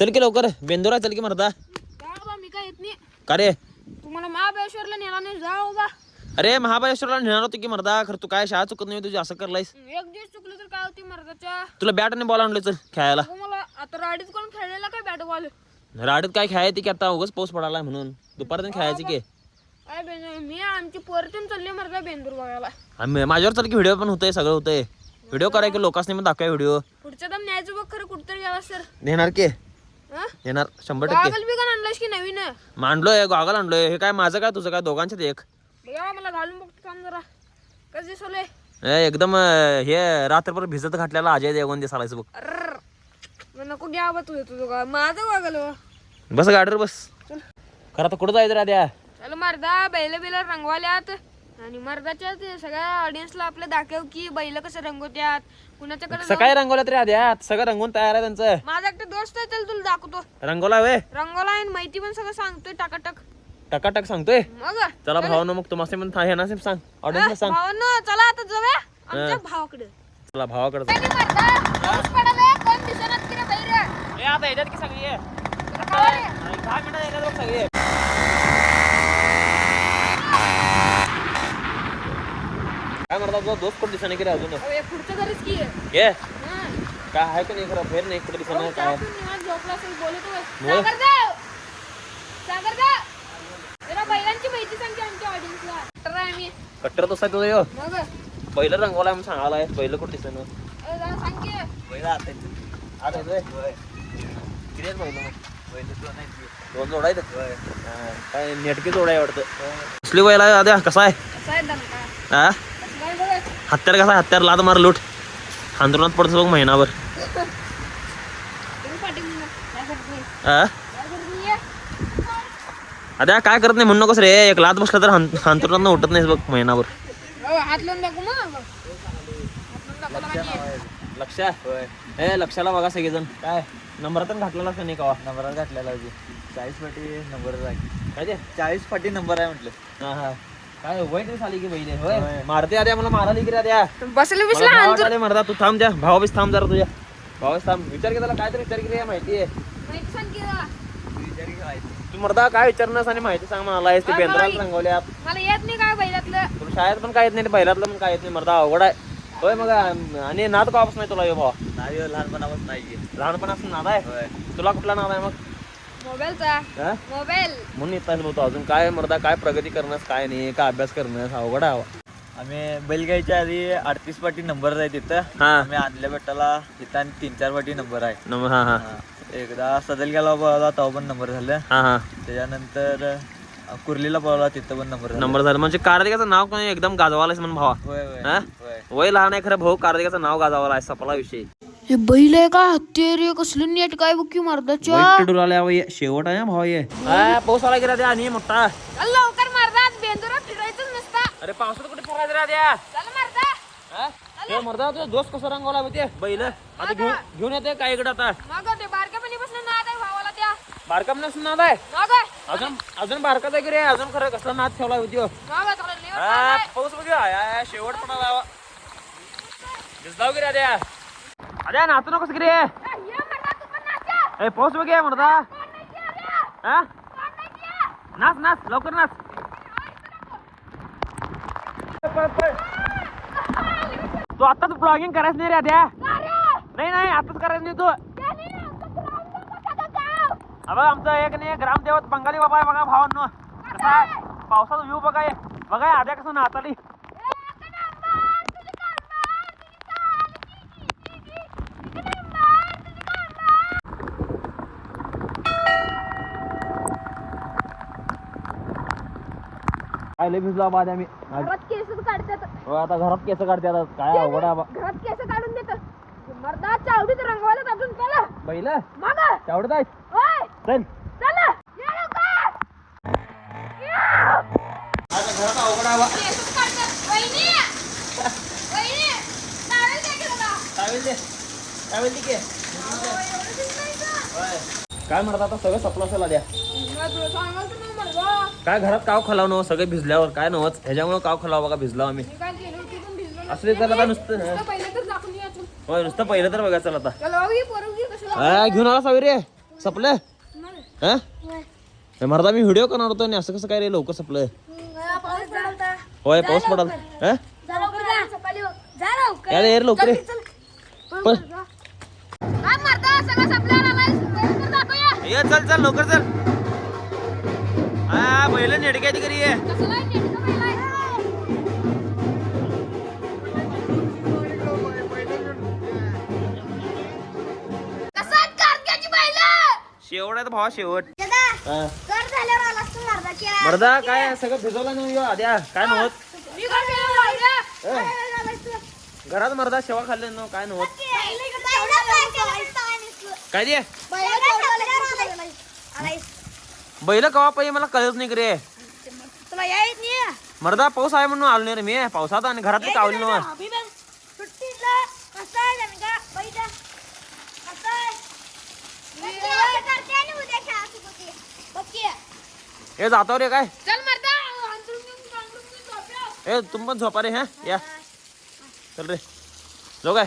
चल की लवकर. बेंदूर चल की मरदा. मी काय येत नाही. का रे? तुम्हाला महाबळेश्वरला नेला नाही जा बाबा. अरे महाबळेश्वरला नेणार होती की मरदा? खरं तू काय शाळा चुकत नाही तुझी असं करलायस? एक दिवस चुकलं तर काय होती मर्दाच्या? तुला बॅट आणि बॉल आणलं चल खेळायला. आता राडीत कोण खेळलेला काय बॅट बॉल राडीत काय खेळायची की आता? उगाच पाऊस पडायला म्हणून. दुपारपर्यंत खेळायची की. काय मी आमची पोरतून चालली मर्दा बेंदूर बघायला. आम्ही- माझ्यावर चल की व्हिडिओ पण होतंय सगळं होतंय. व्हिडिओ कराय की लोकांनी पण दाखवा व्हिडिओ पुढच्या दम न्यायचं बघ खरं कुठतरी गेला सर. नेणार की? नेणार शंभर टक्के. गॉगल बिगल आणलास की नवीन? मांडलोय गॉगल आणलोय. हे काय माझं काय तुझं काय? दोघांच्यात एक. बघा मला घालून बघतो जरा. कसं दिसवलंय? ए, एकदम अं, हे रात्रभर भिजत घातलेला अजय देवगण दिसायचं बघ. अर्र मग नको घ्या बा तुझं तुझं माझं गॉगल हो. बस गाडीवर बस. खरं आता कुठं जायचं राहत्या चल मर्दा बैल बिल रंगवाल्यात. आणि मर्दाच्या ते सगळ्या ऑडियन्सला आपलं दाखव की बैल कसं रंगवत्यात. कुणाच्याकडे सकाळी रंगवलं तरी आद्या सगळं रंगवून तयार आहे त्यांचं. माझा एकटा दोस्त आहे त्याला तुला दाखवतो. रंगवला वे रंगवला आहे आणि माहिती पण सगळं सांगतोय टाकाटक. टकाटक सांगतोय? मग? चला भावानं मग तुम्हाला पण हे ना सांग. ऑडियन्सला सांग. भावांनो चला आता जाऊया. आमच्या भावाकडे. चला भावाकडे बाहेर? आता येतात की सगळी? दहा मिनिटं येतात बघ सगळी. काय म्हणतात तुझा दोस्त कोण दिसणार की रे अजून? अहो, हे पुढचं घरीच की. आहे. ये. हं. काय आहे का नाही खरं? फेर नाही कुठं दिसणार अहो, काय? चहा पिऊन निवांत झोपला असेल, बोलत बस. बोल. सागरदेव! सागरदेव! जरा बैलांची माहिती सांग की आमच्या ऑडियन्सला तर आम्ही. कट्टर तसा तुझं यो. मग? पहिलं रंगवला म्हणून सांगायला पहिलं कुठं दिसणार अहो, जरा सांग की. पहिलं आता आता येतोय किती आहेत पहिलं मग? दोन जोड आहेत? हा, काय नेटकी जोड आहे वाटतं. कसली बैल आहे आद्या? कसा आहे? कसं आहे दणका? हा? हत्यार कसा हत्यार लाद मार लूट. अंतरुणात पडतो बघ महिनाभर. तुम्ही पाठीमागून या. काय करत नाही? हा नाही नाही? म्हणू नकोस रे. एक लात बसला तर अंतरुणात उठत नाहीस बघ महिनाभर. म्हणजे. लक्ष ए लक्षाला बघा सगळेजण. काय? नंबरातून घातलेला का नाही का नंबरात घातलेला चाळीस फाटी नंबर आहे. काय ते? चाळीस फाटी नंबर आहे म्हटलं. हा हा. काय वाईट आली की होय? मारते आद्या मला मारायला की रे आद्या बसले बिसले आले मरदा तू थांब द्या भावा बीस थांब जरा तुझ्या. भावाबीस थांब. विचार की त्याला काय तरी विचार की रे माहिती आहे. तू मरदा काय विचारणार आणि माहिती सांग मला ते हा, बेंद्राला भाई. रंगवल्या मला येत नाही काय बैलातलं. तुला शाळेत पण काय येत नाही बैलातलं पण काय येत नाही मरदा अवघड आहे. होय मग आणि नाद कापास नाही तुला यो भावा? नाही लहानपणापासून नाही लहानपणापासून नाद आहे? होय. तुला कुठला नाद आहे मग? मोबाईलचा. हा? मोबाईल. म्हणून येत नाही बोलतो अजून काय मर्दा काय प्रगती करण्यास काय नाही काय अभ्यास करण्यास अवघड आहे अहो. आम्ही बैलगाईच्या आधी अडतीस पाटी नंबर आहे तिथं हा. आम्ही आणल्या बेटाला तिथं आणि तीन चार पाटी नंबर आहे नम हा हा. हा. एकदा सदल गेला पळवला तेव्हा पण नंबर झालं. हा हा. त्याच्यानंतर अ, कुर्लीला पळवला तिथं पण नंबर झाला. नंबर झालं. म्हणजे कार्तिकाचं नाव कोणी एकदम गाजवालायस म्हणून भावा. होय होय हा? होय. वय लहान आहे खरं भाऊ कार्तिकाचं नाव गाजवाला आहे सपला विषय हे बैल आहे का? हत्यारे कसलं नेट काय बघ की मर्दाच्या वाईट डुलाले अहो ये. शेवट आहे हा भाऊ ये. हा, पाऊस आला गेला त्या आणि मोठा. चल लवकर मर्दा आज बेंदुरात फिरायचंच नसता. अरे पावसात कुठे फिरायचं रे द्या? चल मर्दा. ते मर्दा तुझा दोस्त कसा रंगवला ते. बैल. आता घेऊन घेऊन येते काय इकडे आता? मग ते बारक्यापणीपासून नाद आहे भावाला त्या. बारका पण नसून नाद आहे? मग अजून अजून बारकाच आहे की रे? अजून खरं कसला नाद ठेवला होती हो. मग लेवर हा, पाऊस बघ शेवट वा. भिजलाव की रे द्या. अरे नाचू नकोस की रे ये मर्दा तू पण नाचा ए पाऊस बघ मर्दा हा? नाच नाच लवकर नाच. तू आताच ब्लॉगिंग करायचं नाही रे द्या नाही नाही आताच करायचं नाही तू. बघ आमचं एक नाही ग्रामदेवत बंगाली बाबा आहे बघा भावांनो. कसं आहे? पावसाचा व्ह्यू बघा. बघा आद्या कसं लय भिजलो बाद आम्ही आज- घरात केसच काढतात. हो, आता घरात केस काढते आता काय अवघड आहे बा. घरात केस काढून देतात. मर्दा चावडीत रंगवायला अजून चला. पहिलं मग. ओय चल. चला. ये लवकर. आता घरात अवघड आहे बा. केसच काढतात. वहिनी. वहिनी. चालेल काय केलं? का काय दे. काय दे की. एवढं दिसतंय काय म्हणतात आता? सगळं नाही मर्दा काय घरात काव खालाव नव सगळे भिजल्यावर काय नवच ह्याच्यामुळे काव खालाव बघा भिजलो आम्ही. असले तर आता नुसतं होय नुसतं पहिलं तर बघायचं चला आता. घेऊन आला सावी रे सपलं हा? मर्दा मी व्हिडिओ करणार होतो आणि असं कसं काय रे लवकर सपलं? होय पाऊस पडाल. हा? लवकर ये. चल चल लवकर चल. हा बैल नेडक्या घरी ये. शेवट आहे भावा शेवट. हा. मर्दा काय सगळं भिजवलं नाही ह्यो आद्या. काय नव्हत? घरात मर्दा शेवा खाल्ले नव्ह काय नव्हत? काय दे बैल कवा पाहिजे मला कळत नाही रे. तुला नाही मर्दा पाऊस आहे म्हणून आलो नाही रे मी. पावसात आणि घरात कावली नव्ह सुट्टीला कसं आहे जनगा बैठा कसं आहे? हे जातो रे काय? चल मरदा घेऊन झोपला. ए तुम पण झोपा रे हा? या. चल रे. जाऊ काय?